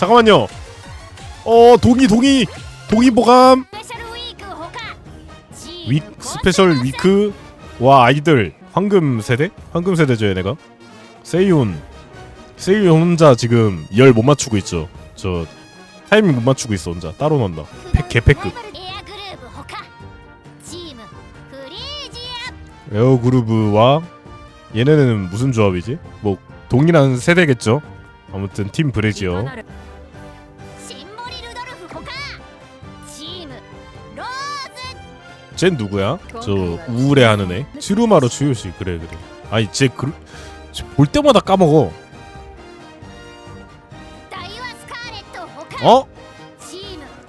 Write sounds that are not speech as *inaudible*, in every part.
잠깐만요. 어 동이 동이 동이 보감 위 스페셜 위크 와 아이들 황금 세대 황금 세대죠 얘네가 세이온 세이온 혼자 지금 열 못 맞추고 있죠. 저 타이밍 못 맞추고 있어 혼자 따로 논다. 개패급. 에어 그루브와 얘네는 무슨 조합이지? 뭐 동일한 세대겠죠. 아무튼 팀 브레지어. 쟨 누구야? 저 우울해하는 애. 치루마루 주요시 그래 그래. 아니 쟤 그. 때마다 까먹어. 어?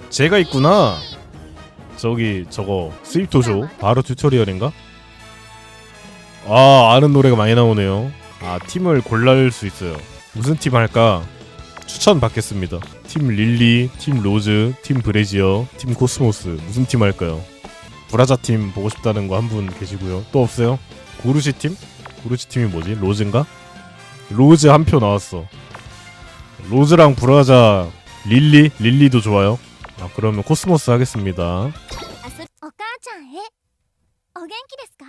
제가 있구나. 저기 저거 스위프토쇼 바로 튜토리얼인가? 아 아는 노래가 많이 나오네요. 아 팀을 골랄 수 있어요. 무슨 팀 할까? 추천 받겠습니다. 팀 릴리, 팀 로즈, 팀 브레지어, 팀 코스모스 무슨 팀 할까요? 브라자 팀 보고 싶다는 거 한 분 계시고요 또 없어요? 구루시 팀? 구루시 팀이 뭐지? 로즈인가? 로즈 한 표 나왔어 로즈랑 브라자 릴리? 릴리도 좋아요 아 그러면 코스모스 하겠습니다 あすお母ちゃんへお元気ですか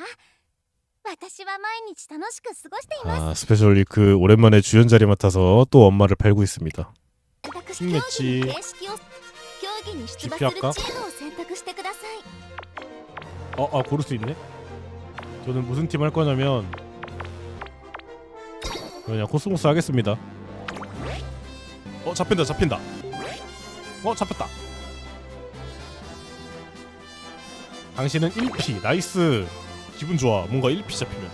私は毎日楽しく過ごしています 아 스페셜 위크 오랜만에 주연 자리 맡아서 또 엄마를 팔고 있습니다 私新競技日の形式を競技に出馬す 기표 る 할까 チームを選択してください 어, 아 고를 수 있네. 저는 무슨 팀 할 거냐면 그냥 코스모스 하겠습니다. 어 잡힌다 잡힌다. 어 잡혔다. 당신은 1피. 나이스. 기분 좋아. 뭔가 1피 잡히면.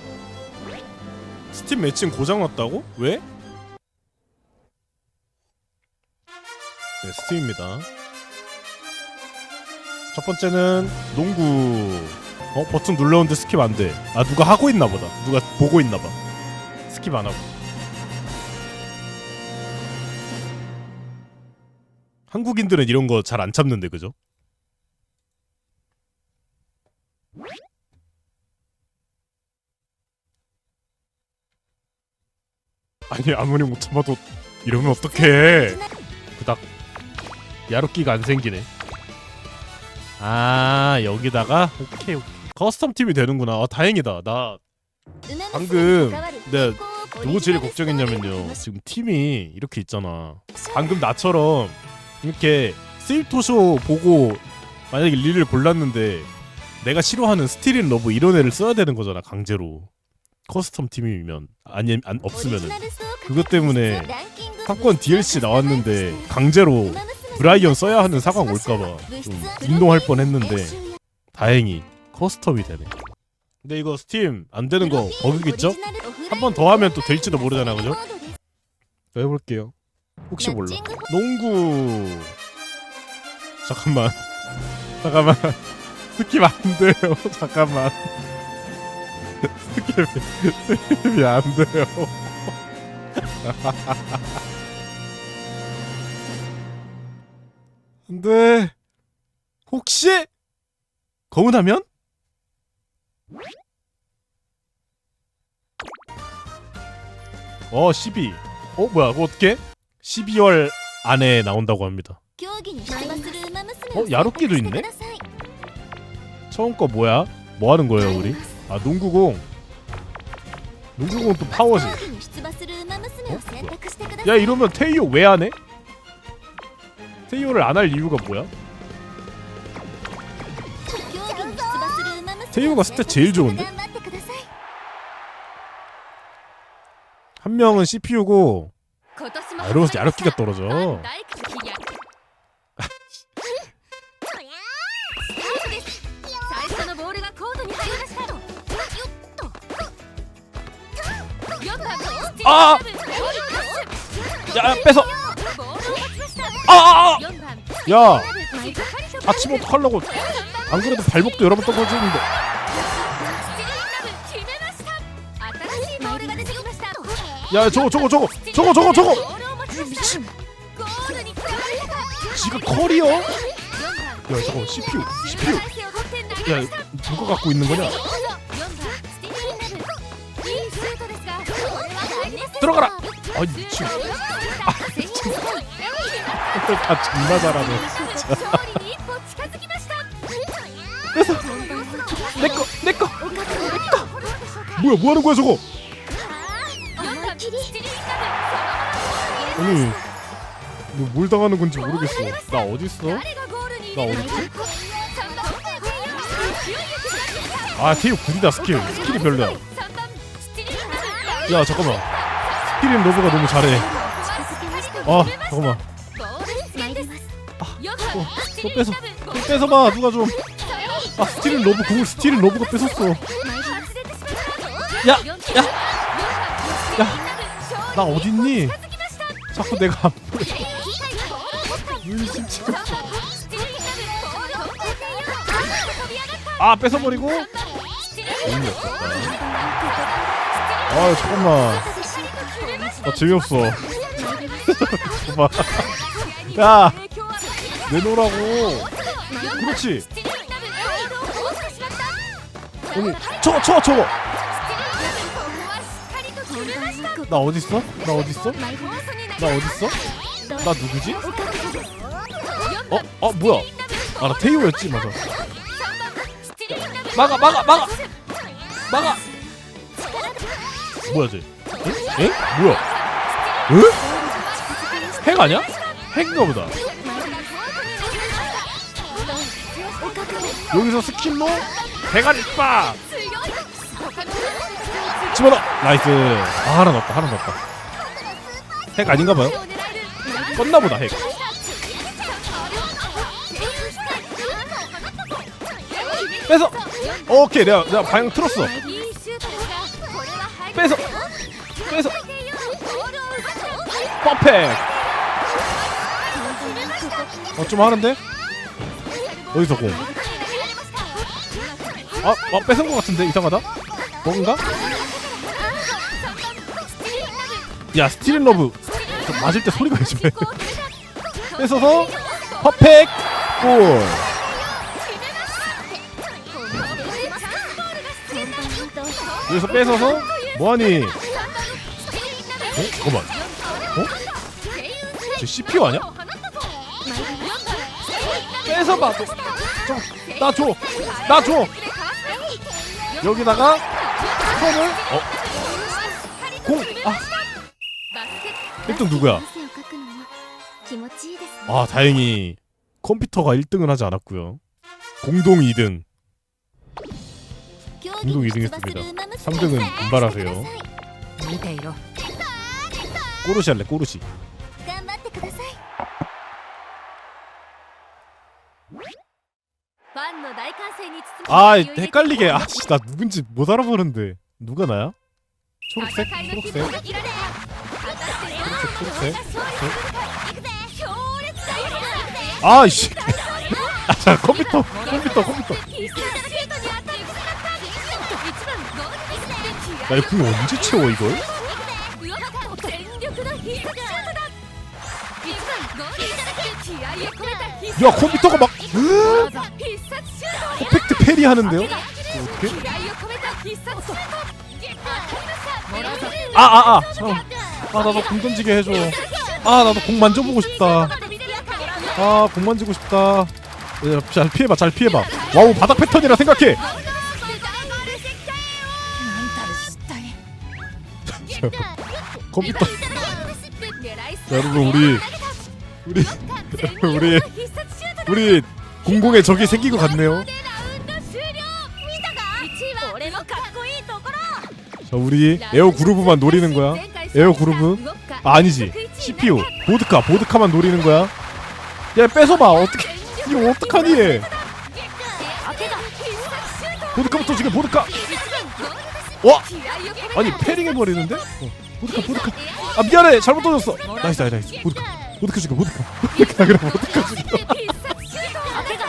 스팀 매칭 고장 났다고? 왜? 네 스팀입니다 첫 번째는 농구. 어 버튼 눌렀는데 스킵 안 돼. 아 누가 하고 있나 보다. 누가 보고 있나 봐. 스킵 안 하고. 한국인들은 이런 거 잘 안 참는데 그죠? 아니 아무리 못 참아도 이러면 어떡해? 그닥 야루끼가 안 생기네 아 여기다가? 오케이 오케이. 커스텀 팀이 되는구나. 아 다행이다. 나 방금 네 누구 제일 걱정했냐면요. 지금 팀이 이렇게 있잖아. 방금 나처럼 이렇게 스위토쇼 보고 만약에 릴을 골랐는데 내가 싫어하는 스틸인 러브 이런 애를 써야 되는 거잖아 강제로. 커스텀 팀이면 아니 안 없으면은. 그것 때문에 사건 DLC 나왔는데 강제로 브라이언 써야 하는 상황 올까봐 좀 운동할 뻔했는데 다행히 커스텀이 되네. 근데 이거 스팀 안 되는 거 버그겠죠? 한 번 더 하면 또 될지도 모르잖아, 그죠? 또 해볼게요. 혹시 몰라. 농구. 잠깐만. *laughs* 잠깐만. 스킵 안 돼요. *laughs* 잠깐만. *laughs* 스킵이 스킵이 안 돼요. 근데 혹시 검은 화면? 어, 12. 어, 뭐야? 그거 어떻게? 12월 안에 나온다고 합니다. 어, 야롭기도 있네. 처음 거 뭐야? 뭐 하는 거예요, 우리? 아, 농구공. 농구공 또 파워지. 어? 야, 이러면 테이오 왜 안 해? 테이오를 안 할 이유가 뭐야? 테이오가 스탯 제일 좋은데? 한 명은 CPU고 에로스 아, 야력기가 떨어져 아! 아! 야, 뺏어! 아, 아, 아! 야! 아침 어떡하려고 안 그래도 발목도 여러 번 떨궈주는데. 야 저거 저거 저거 저거 저거 저거! 미친 지금 커리어? 야 저거 CPU CPU 야 누가 갖고 있는 거냐? 들어가라! 아 미친. 아 다 존나 잘하네. 그래서 내꺼 내꺼 내꺼 뭐야 뭐하는 거야 저거? 아니 뭐 뭘 당하는 건지 모르겠어. 나 어디 있어? 나 어디 있지? 아 테이프 구리다 스킬 스킬이 별로야. 야 잠깐만 스피린 로브가 너무 잘해. 아 잠깐만 어, 또 뺏어. 또 뺏어봐 누가 좀아 스틸은 로브 공을 스틸은 로브가 뺏었어. 야! 야! 야! 나 어딨니? 자꾸 내가 안 보여 의심치고 아 뺏어버리고? 아 잠깐만. 나 재미없어. 잠깐만 *laughs* 야. 내놓으라고 그렇지 아니 저거 저거 저거 나 어딨어? 나 어딨어? 나 어딨어? 나 누구지? 어? 어 뭐야 아나 테이오였지 맞아 막아 막아 막아 막아 뭐야 쟤 에? 에? 뭐야 에? 핵 아니야? 핵인가 보다 여기서 스킬로 대가리 빠. 집어넣어. 나이스. 아 하나 넣었다 하나 넣었다. 핵 아닌가 봐요? 껐나 보다 핵. 뺏어. 오케이 내가 내가 방향 틀었어. 뺏어. 뺏어. 퍼펙. 어좀 하는데? 어디서 공 아, 아 뺏은 것 같은데? 이상하다? 뭔가? 야 스티린 러브 저 맞을 때 소리가 요즘에. 뺏어서 퍼펙 골. 여기서 뺏어서 뭐하니? 어? 잠깐만. 어? 쟤 CPU 아니야? 뺏어봐 나줘. 나줘 어? 여기다가 스톤을 어? 공! 아! 1등 누구야? 아, 아 다행히 컴퓨터가 1등은 하지 않았고요 공동 2등 공동 2등 했습니다 3등은 분발하세요 꼬르시 할래 꼬르시 아, 아 헷갈리게 아씨 나 누군지 못 알아보는데 누가 나야? 초록색? 초록색? 초록색? 초록색? 아씨 아, 아 컴퓨터 컴퓨터 컴퓨터 나 이거 언제 채워 이걸? 야 컴퓨터가 막 으악! 퍼펙트 패리 하는데요? 어떻게? 아, 아, 아. 어. 아, 나도 공 던지게 해줘. 아, 나도 공 만져보고 싶다. 아, 공 만지고 싶다. 야, 잘 피해봐, 잘 피해봐. 와우, 바닥 패턴이라 생각해. *laughs* 컴퓨터. 자, 여러분 우리 우리 *laughs* 우리 우리 공공의 적이 생긴 것 같네요. 자 우리 에어 그루브만 노리는 거야? 에어 그루브? 아 아니지. CPU 보드카 보드카만 노리는 거야? 야 뺏어봐. 어떻게 이거 어떡하니 얘? 보드카부터 지금 보드카. 와! 아니 패링 해 버리는데? 어, 보드카 보드카. 아 미안해. 잘못 던졌어. 나이스 나이스 나이스. 보드카. 보드카 죽여 보드카. 보드카 그래 보드카 죽여.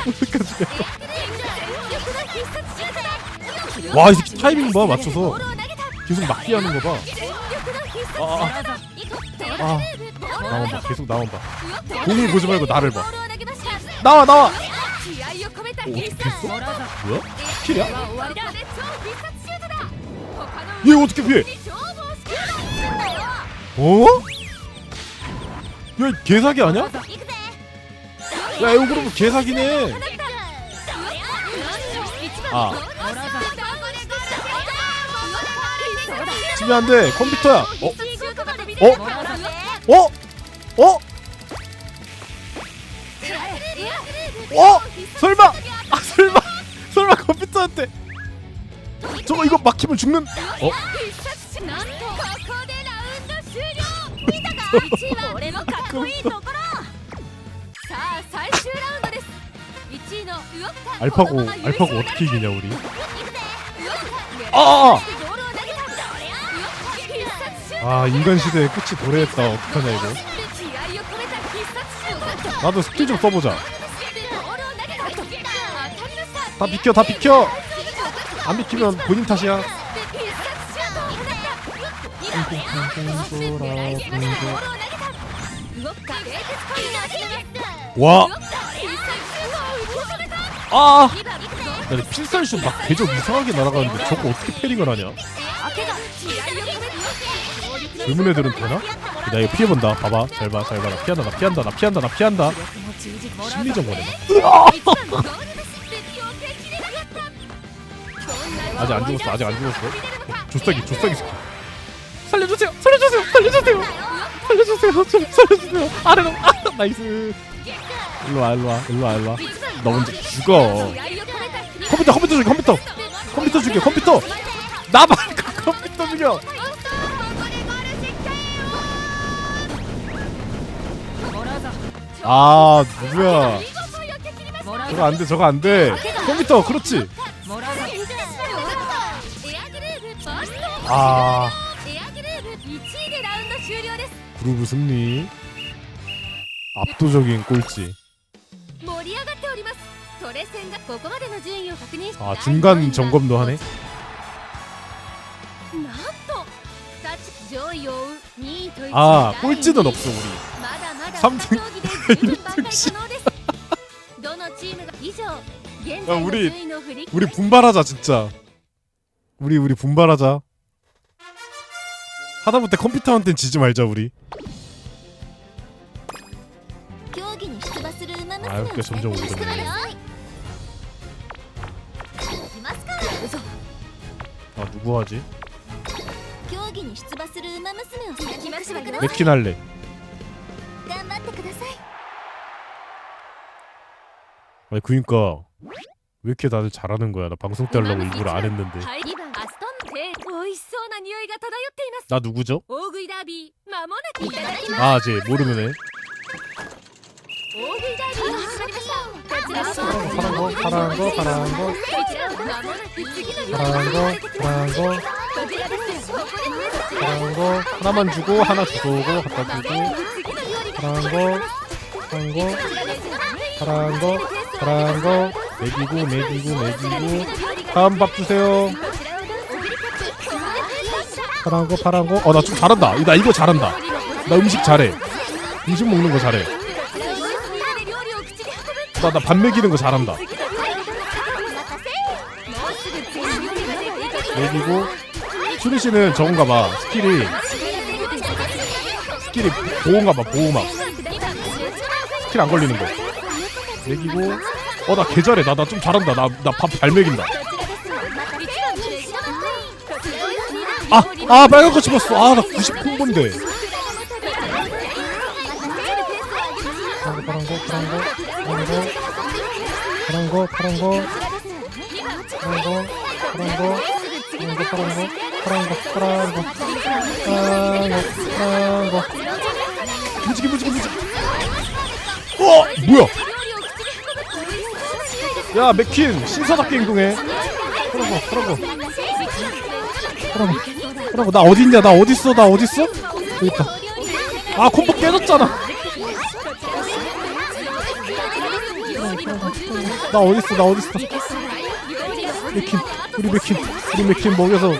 여기까지 와이 새끼 타이밍 봐 맞춰서 계속 막기 하는 거봐 아, 아 나만 봐 계속 나만 봐 공을 보지 말고 나를 봐 나와 나와 오, 어떻게 했어? 뭐야? 스킬이야? 얘 어떻게 피해? 어? 야이 개사기 아니야? 야 이거 그러면 개사기네 아 집요한데 컴퓨터야. 어? 어? 어? 어? 어? 어? 설마? 아 설마? 설마 컴퓨터한테? 저거 이거 막히면 죽는? 어? 어? 어? 알파고 알파고 어떻게 이기냐 우리? 아! 아! 아 인간시대의 끝이 도래했다 어떡하냐 이거. 나도 스킬 좀 써보자. 다 비켜 다 비켜! 안 비키면 본인 탓이야. 와! 아! 필살슛 막 계속 이상하게 날아가는데 저거 어떻게 패링을 하냐? 젊은 애들은 되나? 나 이거 피해본다. 봐봐. 잘 봐 잘 봐. 나 피한다 나 피한다 나 피한다 나 피한다. 심리전 거네. *laughs* 아직 안 죽었어 아직 안 죽었어. 어, 조싸기 조싸기 스킬. 살려주세요 살려주세요 살려주세요. 살려주세요 좀 살려주세요. 아래로 아 나이스. 일로 와 일로 와 일로 와 일로 와. 너 먼저 죽어. 컴퓨터 컴퓨터 죽여 컴퓨터. 컴퓨터 죽여 컴퓨터. 나 말고 *laughs* 컴퓨터 죽여 아 누구야? 저거 안돼 저거 안돼. 컴퓨터 그렇지. 아. 그루브 승리 압도적인 꼴찌. 아 중간 점검도 하네? 아 꼴찌는 없어 우리. 3등. 1등씩 야 우리 우리 분발하자 진짜. 우리 우리 분발하자. 하다못해 컴퓨터한텐 지지 말자 우리. 아유 꽤 점점 오르네. 아 누구 하지? 레킨 할래. 頑張ってください 아니 그니까 왜 이렇게 다들 잘하는 거야 나 방송 때 하려고 일부러 안 했는데 はい2番アストンテ美味しそうな匂いが漂っています 나 누구죠? 大食いダービーまもなくいただきます 아 쟤 모르는 애 大食いダービーが始まりましたこちらは 파란 거 파란 거 파란 거 こちらはまもなく次の料理 파란 거 파란 거 こちらですここで皆さん 파란 거 하나만 주고 하나 주고 갖다 주고 次の料理が 파란 거 파란 거 파란 거 파란 거. 먹이고 먹이고 먹이고. 다음 밥 주세요. 파란 거 파란 거. 어 나 좀 잘한다. 나 이거 잘한다. 나 음식 잘해. 음식 먹는 거 잘해. 나 나밥 먹이는 거 잘한다. 먹이고. 수리 씨는 저건가 봐. 스킬이. 스킬이 보호인가 봐 보호막 스킬 안 걸리는 거 먹이고 어 나 개 잘해 나 나 좀 잘한다 나 나 밥 잘 먹인다 아 아 빨간 거 집었어 아 나 90콤보인데 파란 거 파란 거 파란 거 파란 거 파란 거 파란 거 파란 거 파란 거 파란 거 파란 거 파란 거 파란 거 파란 거 무지개 무지개 무지개. 어 뭐야? 야 맥퀸 신사답게 행동해. 파란 거 파란 거나 어디 있냐? 나 어디 있어? 나 어디 있어? 여기 있다. 아 콤보 깨졌잖아. 나 어딨어? 나 어딨어? 맥킨 우리 맥킨 우리 맥킨 먹여서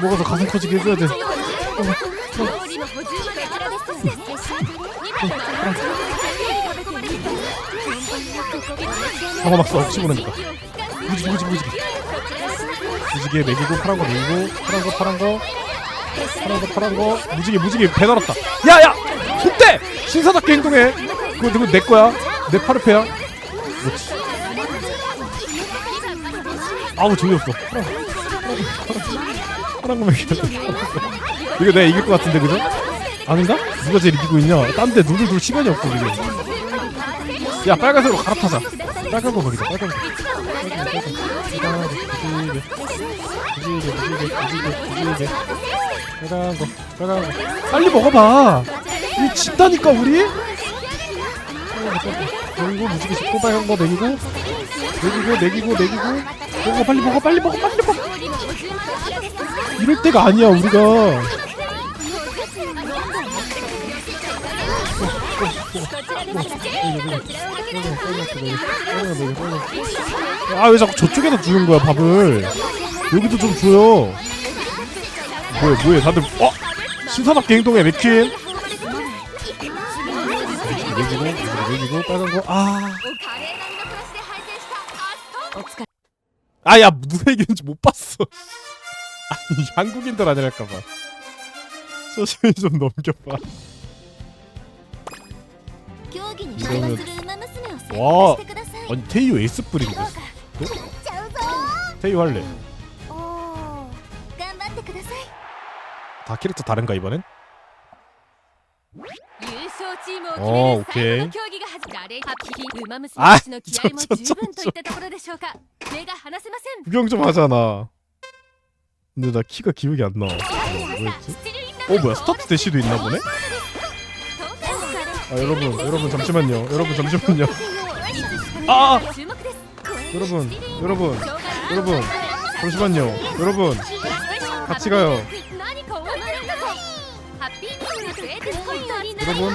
먹어서 가슴 커지게 해줘야 돼 방어 막사 없이 보내니까. 무지개 무지개 무지개 무지개 먹이고 파란 거 먹이고 파란 거 파란 거. 파란 거 파란 거. 무지개 무지개 배 날았다. 야야! 손대! 신사답게 행동해. 그거 누구 내 거야. 내 파르페야. 그렇지. 아우 재미없어. 파란 거. 파란 거 먹여 이거 내가 이길 것 같은데 그죠? 아닌가? 누가 제일 이기고 있냐? 딴데 누굴 둘 시간이 없어 지금. 야 빨간색으로 갈아타자. 빨간 거 먹이자 빨간 거. 빨간 거 빨간 거. 빨리 먹어봐. 이 진다니까 우리? 그리고 무지개 씹고 빨간 거 먹이고. 먹이고 먹이고 먹이고. 먹어 빨리 먹어 빨리 먹어 빨리 먹어. 이럴 때가 아니야 우리가 아 왜 자꾸 저쪽에다 주는 거야 밥을? 여기도 좀 줘요. 뭐야 뭐야 다들. 어? 신선하게 행동해 맥퀸. 내주고 내주고 빨간 거아 아야 무슨 얘기인지 못 봤어. 아니 한국인들 아니랄까봐. 소심히 좀 넘겨봐. 그러면 와 아니 테이오 에이스 뿌리고 있어 할래. 어, 다 캐릭터 다른가 이번엔? 어 오케이. 아 구경 좀 하잖아. 근데 나 키가 기억이 안나. 뭐였지? 어 뭐야? 스타트 대시도 있나 보네? 아 여러분 여러분 잠시만요. 여러분 잠시만요. 아, 아, 아 여러분 여러분 여러분 잠시만요. 여러분 같이 가요. 여러분.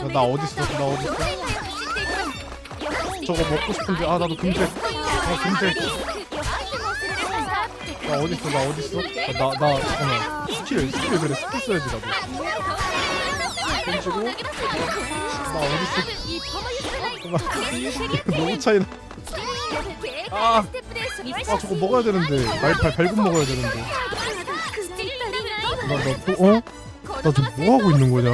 야, 나 어딨어? 나 어딨어? 저거 먹고 싶은데 아 나도 금색. 아 금색. 나 어딨어? 나 어딨어? 나나 잠깐만. 스킬 스킬 그래. 스킬 써야지 나도 던지고. 나 어딨어? 너무 차이나. 아, 아, 아 저거 먹어야 되는데. 말발 발굽 먹어야 되는데. 나나또 어? 나 지금 뭐 하고 있는 거냐?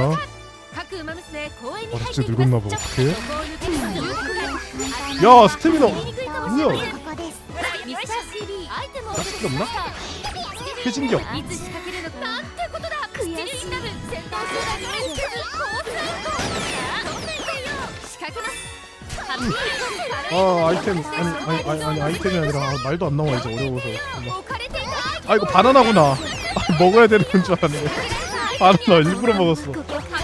아 진짜 늙었나 봐. 어떡해? 야 스태미너. 뭐야? ミスター CB アイテムを 나 스킬 없나? 회진격 いつ仕掛けるのかなんてことだスチリンダム戦闘集団に面せず交通当然だよ仕掛けますハッピーカレー 아 아이템 아니 아니 아니, 아니 아이템이 아니라 아, 말도 안 나와 이제 어려워서 置かれていた아 이거 바나나구나 아, 먹어야 되는 건 줄 알았네 바나나 일부러 먹었어 ハッ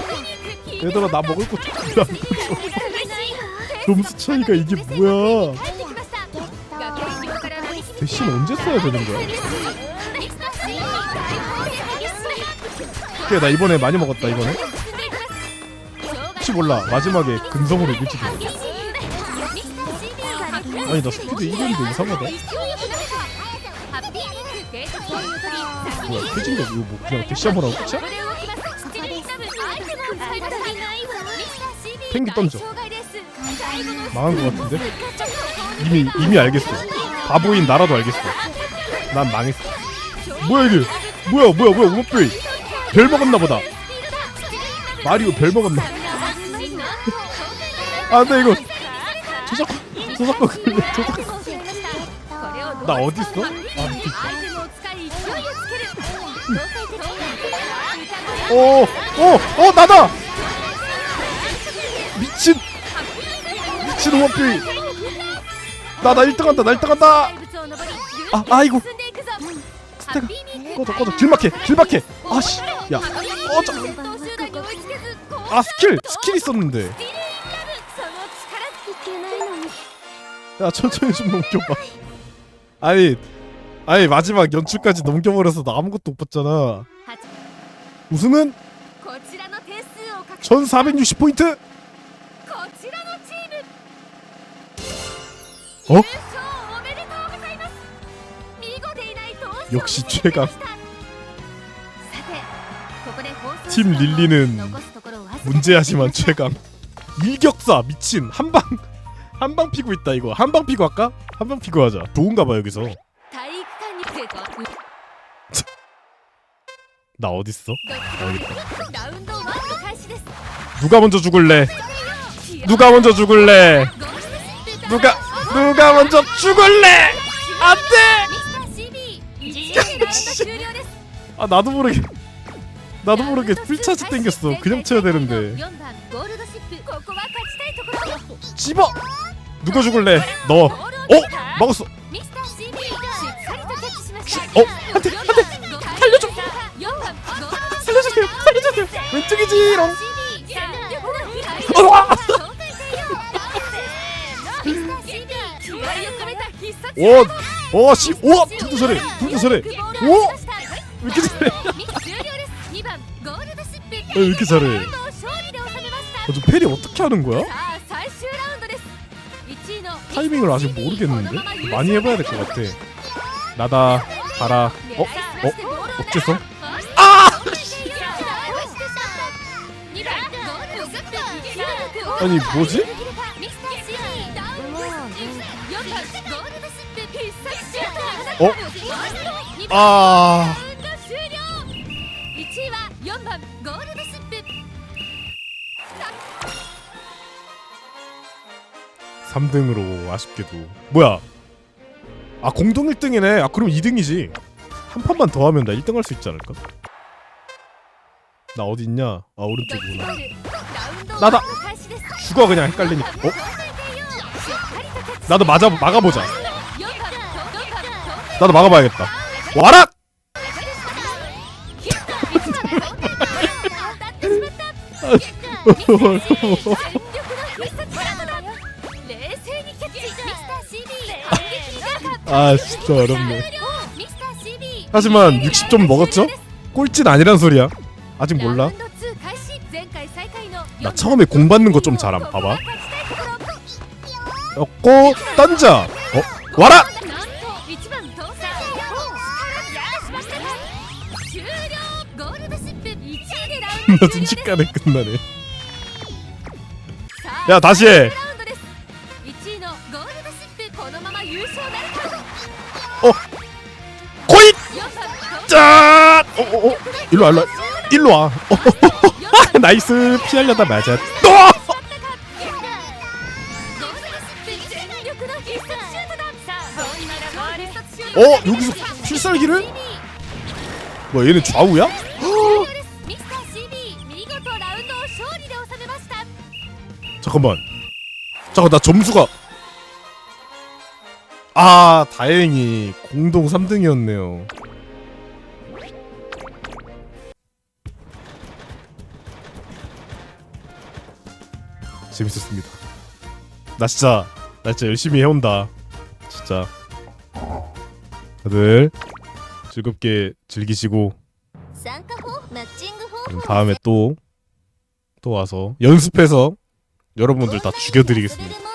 ピーにクッキー 얘들아 나 먹을 거 준비한 거 점수 차이가 이게 뭐야 帰って 대신 언제 써야 되는 거야? 그래 나 이번에 많이 먹었다 이번에 혹시 몰라 마지막에 근성으로 이길지 아니 나 스피드 1인데 이상하다 뭐야 표진가 이거 뭐 그냥 대시하라고 그치? 펭기 던져 망한 것 같은데? 이미 이미 알겠어 바보인 나라도 알겠어. 난 망했어. 뭐야 이게? 뭐야 뭐야 뭐야 우마페이 별 먹었나 보다. 마리오 별 먹었나? 아나 이거 저작 저작권 저작권 나 어딨어? 아, 오, 오, 오, 나다! 미친, 미친 우마페이. 나 나 1등 한다 나 1등 한다. 아 아이고. 스테가. 꺼져 꺼져. 길막해 길막해. 아씨 야. 꺼져. 아 스킬 스킬 있었는데. 야 천천히 좀 넘겨봐. 아니 아니 마지막 연출까지 넘겨버려서 나 아무것도 못 봤잖아. 우승은 1460포인트? 어? 역시 최강. 팀 릴리는 문제하지만 최강. 일격사 미친 한방 한 방 피고 있다 이거 한 방 피고 할까? 한 방 피고 하자 좋은가 봐 여기서 나 어딨어? 나 누가 먼저 죽을래? 누가 먼저 죽을래? 누가 누가 먼저 죽을래? 안돼! 아 나도 모르게 나도 모르게 필차지 땡겼어. 그냥 쳐야 되는데. 집어! 누가 죽을래? 너. 어? 어? 막았어. 어? 안돼 안돼 어? 살려줘 살려주세요 살려주세요 왼쪽이지롱 어라 오! 오! 씨! 오! 둘다 잘해! 둘다 잘해! 오! 왜 이렇게 잘해? 왜 이렇게 잘해? 아, 저 페리 어떻게 하는 거야? 타이밍을 아직 모르겠는데? 많이 해봐야 될 것 같아. 나다, 가라. 어? 어? 억제성? 아! 아니, 뭐지? 어? 아. (3등으로) 아쉽게도. 뭐야? 아 공동 (1등이네) 아 그럼 (2등이지) 한 판만 더 하면 나 (1등) 할 수 있지 않을까? 나 어디 있냐? 아 오른쪽이구나. 나다. 죽어 그냥 헷갈리니까. 어? 나도 맞아 막아보자. 나도 막아봐야겠다. 와라! 아 진짜 어렵네. 하지만 60점 먹었죠? 꼴찌는 아니란 소리야. 아직 몰라. 나 처음에 공 받는 거 좀 잘함. 봐봐. 였고 던져. 어? 와라! 끝나든지 간에 끝나네 야 다시 어! 코이! 짠! 어, 어, 어. 일로 와 일로 와 어, *laughs* 나이스 피하려다 맞아 또! 어 여기서 필살기를? 뭐 얘는 좌우야? 잠깐만. 잠깐 나 점수가 아 다행히 공동 3등이었네요. 재밌었습니다. 나 진짜 나 진짜 열심히 해온다. 진짜 다들 즐겁게 즐기시고 다음에 또 또 와서 연습해서 여러분들 다 죽여드리겠습니다.